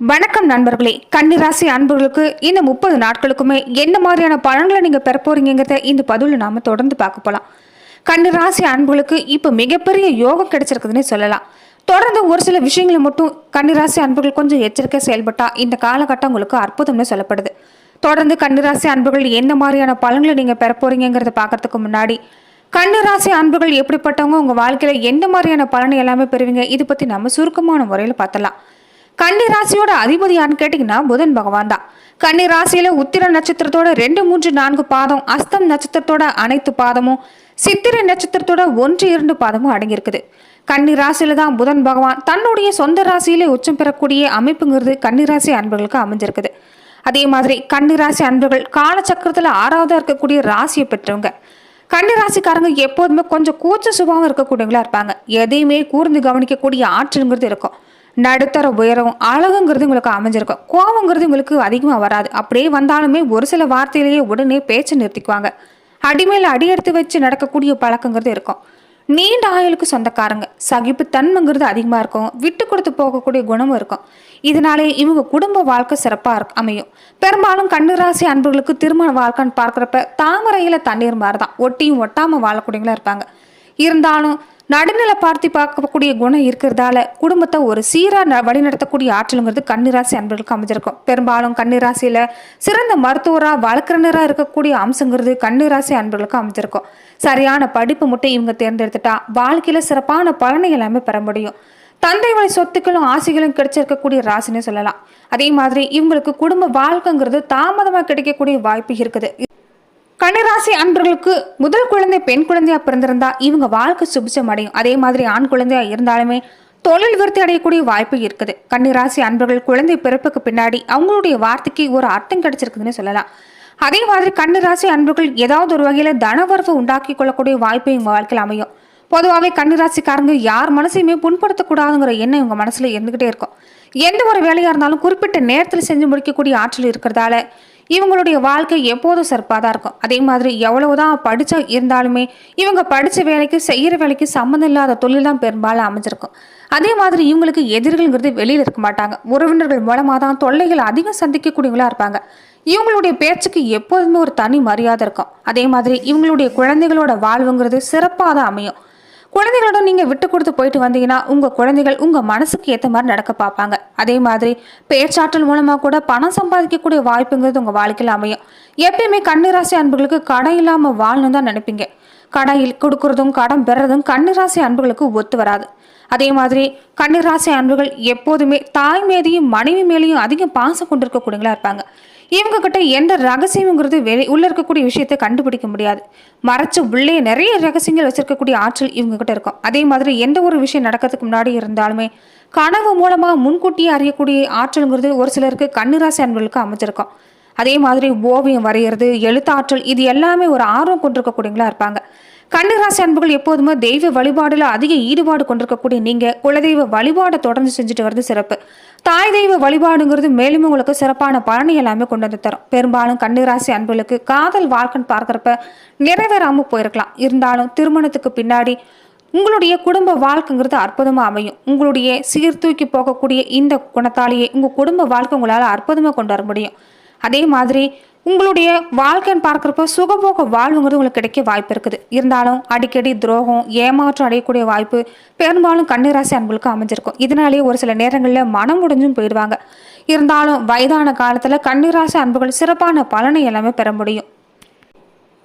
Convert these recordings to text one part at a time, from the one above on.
வணக்கம் நண்பர்களே. கன்னிராசி அன்பர்களுக்கு இந்த முப்பது நாட்களுக்குமே என்ன மாதிரியான பலன்களை நீங்கள் பெற போறீங்கிறத இந்த பதிவில் நாம் தொடர்ந்து பார்க்க போகலாம் கன்னிராசி அன்புகளுக்கு இப்போ மிகப்பெரிய யோகம் கிடைச்சிருக்குதுன்னு சொல்லலாம். தொடர்ந்து ஒரு சில விஷயங்களை மட்டும் கன்னிராசி அன்புகள் கொஞ்சம் எச்சரிக்கை செயல்பட்டால் இந்த காலகட்டம் உங்களுக்கு அற்புதம்னு சொல்லப்படுது. தொடர்ந்து கன்னிராசி அன்புகள் என்ன மாதிரியான பலன்களை நீங்கள் பெற போறீங்கிறத பார்க்கறதுக்கு முன்னாடி கன்னிராசி அன்புகள் எப்படிப்பட்டவங்க உங்கள் வாழ்க்கையில் எந்த மாதிரியான பலனை எல்லாமே பெறுவீங்க இது பற்றி நம்ம சுருக்கமான முறையில் பார்த்தலாம் கன்னி ராசியோட அதிபதியான்னு கேட்டிங்கன்னா புதன் பகவான் தான். கன்னி ராசியில உத்திர நட்சத்திரத்தோட ரெண்டு மூன்று நான்கு பாதம் அஸ்தம் நட்சத்திரத்தோட அனைத்து பாதமும் சித்திரை நட்சத்திரத்தோட ஒன்று இரண்டு பாதமும் அடங்கியிருக்குது. கன்னி ராசியில தான் புதன் பகவான். தன்னுடைய சொந்த ராசியிலே உச்சம் பெறக்கூடிய அமைப்புங்கிறது கன்னி ராசி அன்பர்களுக்கு அமைஞ்சிருக்குது. அதே மாதிரி கன்னி ராசி அன்பர்கள் காலச்சக்கரத்துல ஆறாவதா இருக்கக்கூடிய ராசியை பெற்றவங்க. கன்னி ராசிக்காரங்க எப்போதுமே கொஞ்சம் கூச்ச சுபாவம் இருக்கக்கூடியவங்களா இருப்பாங்க. எதையுமே கூர்ந்து கவனிக்கக்கூடிய ஆற்றலுங்கிறது இருக்கும். நடுத்தர உயரம் அழகுங்கிறது உங்களுக்கு அமைஞ்சிருக்கும். கோபங்கிறது உங்களுக்கு அதிகமாக வராது. அப்படியே வந்தாலுமே ஒரு சில வார்த்தையிலேயே உடனே பேச்சை நிறுத்திக்குவாங்க. அடிமையில் அடி எடுத்து வச்சு நடக்கக்கூடிய பழக்கங்கிறது இருக்கும். நீண்ட ஆயுளுக்கு சொந்தக்காரங்க. சகிப்பு தன்மைங்கிறது அதிகமாக இருக்கும். விட்டு கொடுத்து போகக்கூடிய குணமும் இருக்கும். இதனாலே இவங்க குடும்ப வாழ்க்கை சிறப்பாக இருக்கு அமையும். பெரும்பாலும் கண்ணுராசி அன்பர்களுக்கு திருமண வாழ்க்கைன்னு பார்க்குறப்ப தாமரையில் தண்ணீர் மாதிரி தான் ஒட்டியும் ஒட்டாமல் வாழக்கூடியவங்களா இருப்பாங்க. இருந்தாலும் நடுநிலை பார்த்து பார்க்கக்கூடிய குணம் இருக்கிறதால குடும்பத்தை ஒரு சீராக ந வழிநடத்தக்கூடிய ஆற்றலுங்கிறது கன்னிராசி அன்பர்களுக்கு அமைஞ்சிருக்கும். பெரும்பாலும் கன்னிராசியில் சிறந்த மருத்துவராக வழக்கறிஞராக இருக்கக்கூடிய அம்சங்கிறது கன்னிராசி அன்பர்களுக்கு அமைஞ்சிருக்கும். சரியான படிப்பு மட்டும் இவங்க தேர்ந்தெடுத்துட்டா வாழ்க்கையில் சிறப்பான பலனை எல்லாமே பெற முடியும். தந்தை வழி சொத்துக்களும் ஆசைகளும் கிடைச்சிருக்கக்கூடிய ராசின்னு சொல்லலாம். அதே மாதிரி இவங்களுக்கு குடும்ப வாழ்க்கைங்கிறது தாமதமாக கிடைக்கக்கூடிய வாய்ப்பு இருக்குது. கன்னிராசி அன்பர்களுக்கு முதல் குழந்தை பெண் குழந்தையா பிறந்திருந்தா இவங்க வாழ்க்கை சுபிச்சம் அடையும். அதே மாதிரி ஆண் குழந்தையா இருந்தாலுமே தொழில் விருத்தி அடையக்கூடிய வாய்ப்பு இருக்குது. கன்னிராசி அன்பர்கள் குழந்தை பிறப்புக்கு பின்னாடி அவங்களுடைய வார்த்தைக்கு ஒரு அர்த்தம் கிடைச்சிருக்குதுன்னு சொல்லலாம். அதே மாதிரி கன்னிராசி அன்பர்கள் ஏதாவது ஒரு வகையில தனவரவு உண்டாக்கி கொள்ளக்கூடிய வாய்ப்பு இவங்க வாழ்க்கையில் அமையும். பொதுவாகவே கன்னிராசிக்காரங்க யார் மனசையுமே புண்படுத்தக்கூடாதுங்கிற எண்ணம் இவங்க மனசுல இருந்துகிட்டே இருக்கும். எந்த ஒரு வேலையா இருந்தாலும் குறிப்பிட்ட நேரத்தில் செஞ்சு முடிக்கக்கூடிய ஆற்றல் இருக்கிறதால இவங்களுடைய வாழ்க்கை எப்போதும் சிறப்பாக தான் இருக்கும். அதே மாதிரி எவ்வளவுதான் படித்த இருந்தாலுமே இவங்க படித்த வேலைக்கு செய்கிற வேலைக்கு சம்மந்தம் இல்லாத தொழில் தான் பெரும்பாலும் அமைஞ்சிருக்கும். அதே மாதிரி இவங்களுக்கு எதிரிகள்ங்கிறது வெளியில் இருக்க மாட்டாங்க. உறவினர்கள் மூலமாக தான் தொல்லைகள் அதிகம் சந்திக்கக்கூடியவங்களா இருப்பாங்க. இவங்களுடைய பேச்சுக்கு எப்போதுமே ஒரு தனி மரியாதை இருக்கும். அதே மாதிரி இவங்களுடைய குழந்தைகளோட வாழ்வுங்கிறது சிறப்பாக தான் அமையும். குழந்தைகளோட நீங்கள் விட்டு கொடுத்து போயிட்டு வந்தீங்கன்னா உங்கள் குழந்தைகள் உங்கள் மனசுக்கு ஏற்ற மாதிரி நடக்க பார்ப்பாங்க. அதே மாதிரி பேச்சாற்றல் மூலமாக கூட பணம் சம்பாதிக்கக்கூடிய வாய்ப்புங்கிறது உங்கள் வாழ்க்கையில் அமையும். எப்பயுமே கண்ணிராசி அன்புகளுக்கு கடை இல்லாமல் வாழணும் தான் நினைப்பீங்க. கடையில் கொடுக்கறதும் கடன் பெறதும் கண்ணிராசி அன்புகளுக்கு ஒத்து வராது. அதே மாதிரி கண்ணிராசி அன்புகள் எப்போதுமே தாய் மேதையும் மனைவி மேலேயும் அதிகம் பாசம் கொண்டிருக்கக்கூடியவங்களா இருப்பாங்க. இவங்க கிட்ட எந்த ரகசியங்கிறது வெளி உள்ள இருக்கக்கூடிய விஷயத்தை கண்டுபிடிக்க முடியாது. மறைச்ச உள்ளே நிறைய ரகசியங்கள் வச்சிருக்கக்கூடிய ஆற்றல் இவங்க கிட்ட இருக்கும். அதே மாதிரி எந்த ஒரு விஷயம் நடக்கிறதுக்கு முன்னாடி இருந்தாலுமே கனவு மூலமாக முன்கூட்டியே அறியக்கூடிய ஆற்றலுங்கிறது ஒரு சிலருக்கு கன்னிராசி அன்பர்களுக்கு அமைஞ்சிருக்கும். அதே மாதிரி ஓவியம் வரைகிறது எழுத்தாற்றல் இது எல்லாமே ஒரு ஆர்வம் கொண்டிருக்கக்கூடியவங்களா இருப்பாங்க. கன்னிராசி அன்புகள் எப்போதுமே தெய்வ வழிபாடுல அதிக ஈடுபாடு கொண்டிருக்கக்கூடிய நீங்க குலதெய்வ வழிபாடை தொடர்ந்து செஞ்சுட்டு வர்றது சிறப்பு. தாய் தெய்வ வழிபாடுங்கிறது மேலும் உங்களுக்கு சிறப்பான பலனை எல்லாமே கொண்டு வந்து தரும். பெரும்பாலும் கன்னிராசி அன்புகளுக்கு காதல் வாழ்க்கைன்னு பார்க்குறப்ப நிறைவேறாம போயிருக்கலாம். இருந்தாலும் திருமணத்துக்கு பின்னாடி உங்களுடைய குடும்ப வாழ்க்கைங்கிறது அற்புதமாக அமையும். உங்களுடைய சீர்தூக்கி போகக்கூடிய இந்த குணத்தாலேயே உங்கள் குடும்ப வாழ்க்கை உங்களால் அற்புதமாக கொண்டு வர முடியும். அதே மாதிரி உங்களுடைய வாழ்க்கைன்னு பார்க்குறப்ப சுகபோக வாழ்வுங்கிறது உங்களுக்கு கிடைக்க வாய்ப்பு இருக்குது. இருந்தாலும் அடிக்கடி துரோகம் ஏமாற்றம் அடையக்கூடிய வாய்ப்பு பெரும்பாலும் கன்னிராசி அன்புகளுக்கு அமைஞ்சிருக்கும். இதனாலேயே ஒரு சில நேரங்களில் மனம் முடிஞ்சும் போயிடுவாங்க. இருந்தாலும் வயதான காலத்தில் கன்னிராசி அன்புகள் சிறப்பான பலனை எல்லாமே பெற முடியும்.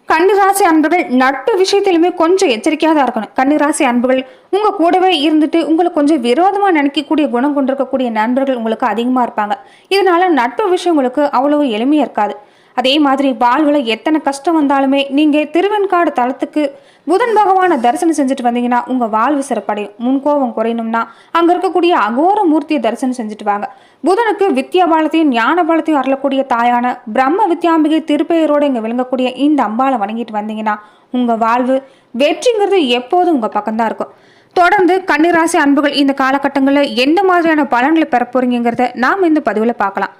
கன்னிராசி அன்புகள் நட்பு விஷயத்திலுமே கொஞ்சம் எச்சரிக்கையாக தான் இருக்கணும். கன்னிராசி அன்புகள் உங்கள் கூடவே இருந்துட்டு உங்களை கொஞ்சம் விரோதமாக நினைக்கக்கூடிய குணம் கொண்டிருக்கக்கூடிய நண்பர்கள் உங்களுக்கு அதிகமாக இருப்பாங்க. இதனால நட்பு விஷயம் உங்களுக்கு அவ்வளவு எளிமையாக இருக்காது. அதே மாதிரி வாழ்வில் எத்தனை கஷ்டம் வந்தாலுமே நீங்கள் திருவெண்காடு தளத்துக்கு புதன் பகவானை தரிசனம் செஞ்சுட்டு வந்தீங்கன்னா உங்கள் வாழ்வு சிறப்படையும். முன்கோபம் குறையணும்னா அங்கே இருக்கக்கூடிய அகோர மூர்த்தியை தரிசனம் செஞ்சுட்டு வாங்க. புதனுக்கு வித்யா பாலத்தையும் ஞான பாலத்தையும் அருளக்கூடிய தாயான பிரம்ம வித்யாம்பிகை திருப்பெயரோடு இங்கே விளங்கக்கூடிய இந்த அம்பாளை வணங்கிட்டு வந்தீங்கன்னா உங்கள் வாழ்வு வெற்றிங்கிறது எப்போதும் உங்கள் பக்கம்தான் இருக்கும். தொடர்ந்து கன்னிராசி அன்புகள் இந்த காலகட்டங்களில் எந்த மாதிரியான பலன்களை பெற போறீங்கிறத நாம் இந்த பதிவில் பார்க்கலாம்.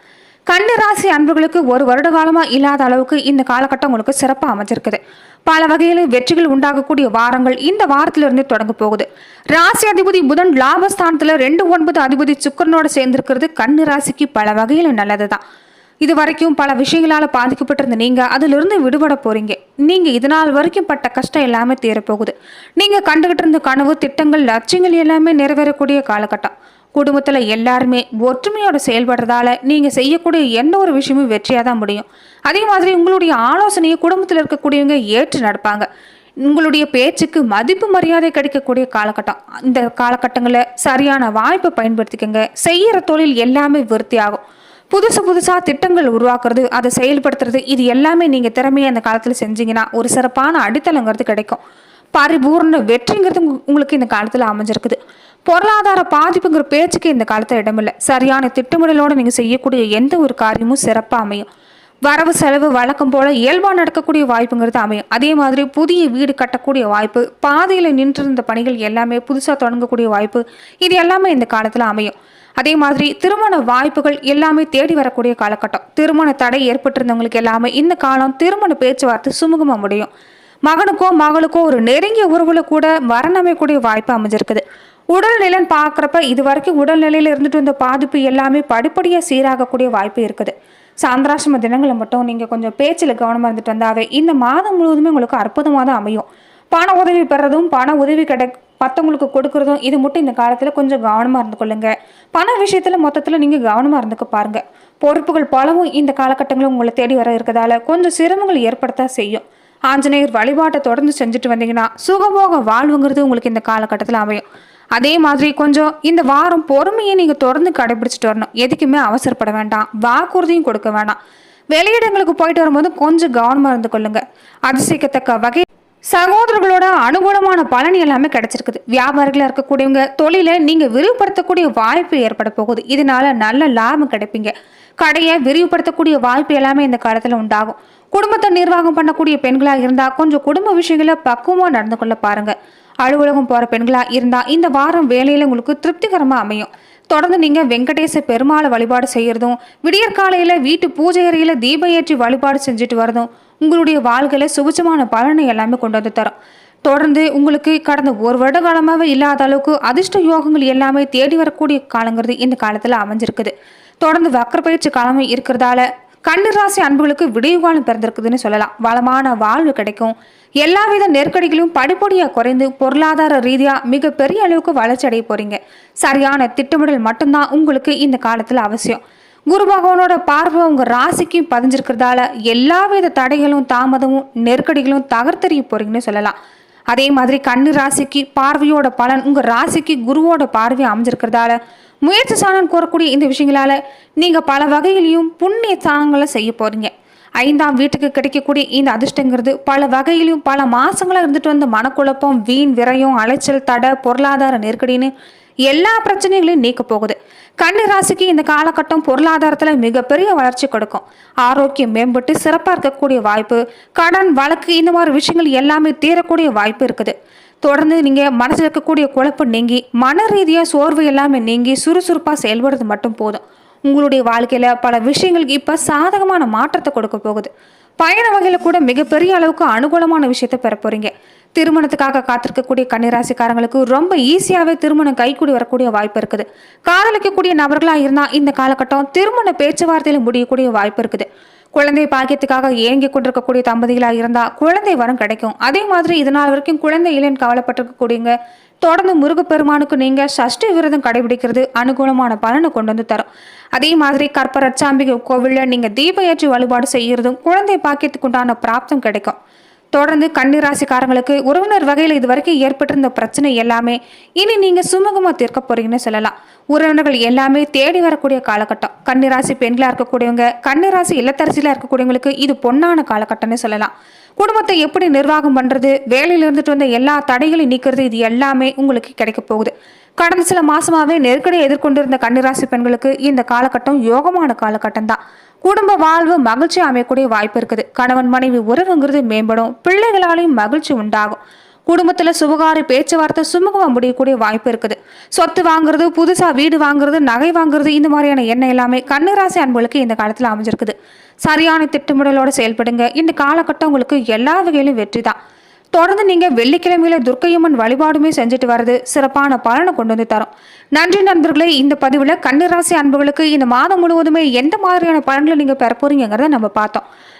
கன்னிராசி அன்புகளுக்கு ஒரு வருட காலமாக இல்லாத அளவுக்கு இந்த காலகட்டம் உங்களுக்கு சிறப்பாக அமைஞ்சிருக்குது. பல வகையில் வெற்றிகள் உண்டாகக்கூடிய வாரங்கள் இந்த வாரத்திலிருந்து தொடங்க போகுது. ராசி அதிபதி புதன் லாபஸ்தானத்தில் ரெண்டு ஒன்பது அதிபதி சுக்கரனோட சேர்ந்திருக்கிறது. கண்ணு ராசிக்கு பல வகையில் நல்லது தான் இது வரைக்கும் பல விஷயங்களால் பாதிக்கப்பட்டிருந்த நீங்கள் அதிலிருந்து விடுபட போகிறீங்க நீங்கள் இது நாள் வரைக்கும் பட்ட கஷ்டம் எல்லாமே தீரப்போகுது நீங்கள் கண்டுகிட்டு இருந்த கனவு திட்டங்கள் லட்சியங்கள் எல்லாமே நிறைவேறக்கூடிய காலகட்டம். குடும்பத்தில் எல்லாருமே ஒற்றுமையோட செயல்படுறதால நீங்கள் செய்யக்கூடிய எந்த ஒரு விஷயமும் வெற்றியாக தான் முடியும். அதே மாதிரி உங்களுடைய ஆலோசனையை குடும்பத்தில் இருக்கக்கூடியவங்க ஏற்று நடப்பாங்க. உங்களுடைய பேச்சுக்கு மதிப்பு மரியாதை கிடைக்கக்கூடிய காலகட்டம். இந்த காலகட்டங்களில் சரியான வாய்ப்பை பயன்படுத்திக்கங்க. செய்கிற தொழில் எல்லாமே விருத்தியாகும். புதுசு புதுசாக திட்டங்கள் உருவாக்குறது அதை செயல்படுத்துறது இது எல்லாமே நீங்கள் திறமையை அந்த காலத்தில் செஞ்சீங்கன்னா ஒரு சிறப்பான அடித்தளங்கிறது கிடைக்கும். பரிபூர்ண வெற்றிங்கிறது உங்களுக்கு இந்த காலத்தில் அமைஞ்சிருக்குது. பொருளாதார பாதிப்புங்கிற பேச்சுக்கு இந்த காலத்தில் இடமில்லை. சரியான திட்டமிடலோடு நீங்கள் செய்யக்கூடிய எந்த ஒரு காரியமும் சிறப்பாக அமையும். வரவு செலவு வழக்கம் போல இயல்பாக நடக்கக்கூடிய வாய்ப்புங்கிறது அமையும். அதே மாதிரி புதிய வீடு கட்டக்கூடிய வாய்ப்பு பாதையில் நின்றிருந்த பணிகள் எல்லாமே புதுசாக தொடங்கக்கூடிய வாய்ப்பு இது எல்லாமே இந்த காலத்தில் அமையும். அதே மாதிரி திருமண வாய்ப்புகள் எல்லாமே தேடி வரக்கூடிய காலகட்டம். திருமண தடை ஏற்பட்டிருந்தவங்களுக்கு எல்லாமே இந்த காலம் திருமண பேச்சுவார்த்தை சுமூகமாக முடியும். மகனுக்கோ மகளுக்கோ ஒரு நெருங்கிய உறவுல கூட மரணமைக்கூடிய வாய்ப்பு அமைஞ்சிருக்குது. உடல்நிலைன்னு பார்க்குறப்ப இது வரைக்கும் உடல்நிலையில இருந்துட்டு வந்த பாதிப்பு எல்லாமே படிப்படியாக சீராகக்கூடிய வாய்ப்பு இருக்குது. சாந்திராசிரம தினங்களை மட்டும் நீங்கள் கொஞ்சம் பேச்சில் கவனமாக இருந்துட்டு வந்தாவே இந்த மாதம் முழுவதுமே உங்களுக்கு அற்புதமாக தான் அமையும். பண உதவி பெறதும் பண உதவி கிடை மற்றவங்களுக்கு கொடுக்கறதும் இது மட்டும் இந்த காலத்தில் கொஞ்சம் கவனமாக இருந்து கொள்ளுங்க. பண விஷயத்தில் மொத்தத்தில் நீங்கள் கவனமாக இருந்துக்க பாருங்கள் பொறுப்புகள் பலவும் இந்த காலகட்டங்களும் உங்களை தேடி வர இருக்கிறதால கொஞ்சம் சிரமங்கள் ஏற்படுத்த செய்யும். ஆஞ்சநேயர் வழிபாட்டை தொடர்ந்து செஞ்சுட்டு வந்தீங்கன்னா சுகபோக வாழ்வுங்கிறது உங்களுக்கு இந்த காலகட்டத்தில் அமையும். அதே மாதிரி கொஞ்சம் இந்த வாரம் பொறுமையை நீங்கள் தொடர்ந்து கடைபிடிச்சிட்டு வரணும். எதுக்குமே அவசரப்பட வேண்டாம். வாக்குறுதியும் கொடுக்க வேண்டாம் வெளியிடங்களுக்கு போயிட்டு வரும்போது கொஞ்சம் கவனமாக இருந்து கொள்ளுங்க. அதிசயிக்கத்தக்க வகை சகோதரர்களோட அனுகூலமான பலன் எல்லாமே கிடைச்சிருக்குது. வியாபாரிகளாக இருக்கக்கூடியவங்க தொழிலை நீங்கள் விரிவுபடுத்தக்கூடிய வாய்ப்பு ஏற்பட போகுது. இதனால நல்ல லாபம் கிடைப்பீங்க. கடையை விரிவுபடுத்தக்கூடிய வாய்ப்பு எல்லாமே இந்த காலத்தில் உண்டாகும். குடும்பத்தை நிர்வாகம் பண்ணக்கூடிய பெண்களாக இருந்தால் கொஞ்சம் குடும்ப விஷயங்களை பக்குவமாக நடந்து கொள்ள பாருங்க. அலுவலகம் போகிற பெண்களாக இருந்தால் இந்த வாரம் வேலையில் உங்களுக்கு திருப்திகரமாக அமையும். தொடர்ந்து நீங்கள் வெங்கடேச பெருமாளை வழிபாடு செய்கிறதும் விடியற்காலையில் வீட்டு பூஜை அறையில் தீபம் ஏற்றி வழிபாடு செஞ்சுட்டு வரதும் உங்களுடைய வாழ்க்கையில் சுபிச்சமான பலனை எல்லாமே கொண்டு வந்து தரும். தொடர்ந்து உங்களுக்கு கடந்த ஒரு வருட காலமாகவே இல்லாத அளவுக்கு அதிர்ஷ்ட யோகங்கள் எல்லாமே தேடி வரக்கூடிய காலங்கிறது இந்த காலத்தில் அமைஞ்சிருக்குது. தொடர்ந்து வக்கரப்பயிற்சி காலமே இருக்கிறதால கண்ணு ராசி அன்புகளுக்கு விடிவுகாலம் பிறந்திருக்குதுன்னு சொல்லலாம். வளமான வாழ்வு கிடைக்கும். எல்லாவித நெருக்கடிகளும் படிப்படியாக குறைந்து பொருளாதார ரீதியாக மிகப்பெரிய அளவுக்கு வளர்ச்சி அடைய போறீங்க. சரியான திட்டமிடல் மட்டும்தான் உங்களுக்கு இந்த காலத்தில் அவசியம். குரு பகவானோட பார்வை உங்கள் ராசிக்கு பதிஞ்சிருக்கிறதால எல்லாவித தடைகளும் தாமதமும் நெருக்கடிகளும் தகர்த்தெறிய போறீங்கன்னு சொல்லலாம். அதே மாதிரி கண்ணு ராசிக்கு பார்வையோட பலன் உங்க ராசிக்கு குருவோட பார்வை அமைஞ்சிருக்கிறதால முயற்சி சாணம் கூறக்கூடிய இந்த விஷயங்களால நீங்க பல வகையிலையும் புண்ணிய சாணங்களை செய்ய போறீங்க. ஐந்தாம் வீட்டுக்கு கிடைக்கக்கூடிய இந்த அதிர்ஷ்டங்கிறது பல வகையிலும் பல மாசங்களா இருந்துட்டு வந்த மனக்குழப்பம் வீண் விரயம் அலைச்சல் தடை பொருளாதார நெருக்கடின்னு எல்லா பிரச்சனைகளையும் நீக்க போகுது. கன்னி ராசிக்கு இந்த காலகட்டம் பொருளாதாரத்தில் மிகப்பெரிய வளர்ச்சி கொடுக்கும். ஆரோக்கியம் மேம்பட்டு சிறப்பாக இருக்கக்கூடிய வாய்ப்பு கடன் வழக்கு இந்த மாதிரி விஷயங்கள் எல்லாமே தீரக்கூடிய வாய்ப்பு இருக்குது. தொடர்ந்து நீங்கள் மனசில் இருக்கக்கூடிய குழப்பம் நீங்கி மன ரீதியாக சோர்வு எல்லாமே நீங்கி சுறுசுறுப்பாக செயல்படுறது மட்டும் போதும். உங்களுடைய வாழ்க்கையில் பல விஷயங்களுக்கு இப்போ சாதகமான மாற்றத்தை கொடுக்க போகுது. பயண வகையில் கூட மிகப்பெரிய அளவுக்கு அனுகூலமான விஷயத்தை பெற போறீங்க. திருமணத்துக்காக காத்திருக்கக்கூடிய கன்னிராசிக்காரங்களுக்கு ரொம்ப ஈஸியாகவே திருமணம் கைக்கூடி வரக்கூடிய வாய்ப்பு இருக்குது. காதலிக்கக்கூடிய நபர்களாக இருந்தால் இந்த காலகட்டம் திருமண பேச்சுவார்த்தையில் முடியக்கூடிய வாய்ப்பு இருக்குது. குழந்தை பாக்கியத்துக்காக ஏங்கி கொண்டிருக்கக்கூடிய தம்பதிகளாக இருந்தால் குழந்தை வரம் கிடைக்கும். அதே மாதிரி இதனால் வரைக்கும் குழந்தை இல்லைன்னு கவலைப்பட்டிருக்கக்கூடியங்க தொடர்ந்து முருகப்பெருமானுக்கு நீங்க சஷ்டி விரதம் கடைபிடிக்கிறது அனுகூலமான பலனை கொண்டு வந்து தரும். அதே மாதிரி கற்பரச்சாம்பிகை கோவிலில் நீங்க தீப ஏற்றி வழிபாடு செய்யறதும் குழந்தை பாக்கியத்துக்குண்டான பிராப்தம் கிடைக்கும். தொடர்ந்து கன்னிராசிக்காரங்களுக்கு உறவினர் வகையில் இது வரைக்கும் ஏற்பட்டிருந்த பிரச்சனை எல்லாமே இனி நீங்க சுமூகமா தீர்க்க போறீங்கன்னு சொல்லலாம். உறவினர்கள் எல்லாமே தேடி வரக்கூடிய காலகட்டம். கன்னிராசி பெண்களா இருக்கக்கூடியவங்க கன்னிராசி இல்லத்தரசியில இருக்கக்கூடியவங்களுக்கு இது பொன்னான காலகட்டம்னு சொல்லலாம். குடும்பத்தை எப்படி நிர்வாகம் பண்ணுறது வேலையில் இருந்துட்டு வந்த எல்லா தடைகளையும் நீக்கிறது இது எல்லாமே உங்களுக்கு கிடைக்க போகுது. கடந்த சில மாசமாகவே நெருக்கடியை எதிர்கொண்டிருந்த கன்னிராசி பெண்களுக்கு இந்த காலகட்டம் யோகமான காலகட்டம் தான். குடும்ப வாழ்வு மகிழ்ச்சி அமையக்கூடிய வாய்ப்பு இருக்குது. கணவன் மனைவி உறவுங்கிறது மேம்படும். பிள்ளைகளாலையும் மகிழ்ச்சி உண்டாகும். குடும்பத்துல சுபகாரி பேச்சுவார்த்தை சுமூகமா முடியக்கூடிய வாய்ப்பு இருக்குது. சொத்து வாங்குறது புதுசா வீடு வாங்குறது நகை வாங்குறது இந்த மாதிரியான எண்ணம் எல்லாமே கண்ணுராசி அன்புகளுக்கு இந்த காலத்துல அமைஞ்சிருக்குது. சரியான திட்டமிடலோட செயல்படுங்க. இந்த காலகட்டம் உங்களுக்கு எல்லா வகையிலும் வெற்றி தான் தொடர்ந்து நீங்க வெள்ளிக்கிழமையில துர்க்கையம்மன் வழிபாடுமே செஞ்சுட்டு வர்றது சிறப்பான பலனை கொண்டு வந்து தரும். நன்றி நண்பர்களே இந்த பதிவுல கன்னிராசி அன்புகளுக்கு இந்த மாதம் முழுவதுமே எந்த மாதிரியான பலன்களை நீங்க பெற போறீங்கிறத நம்ம பார்த்தோம்.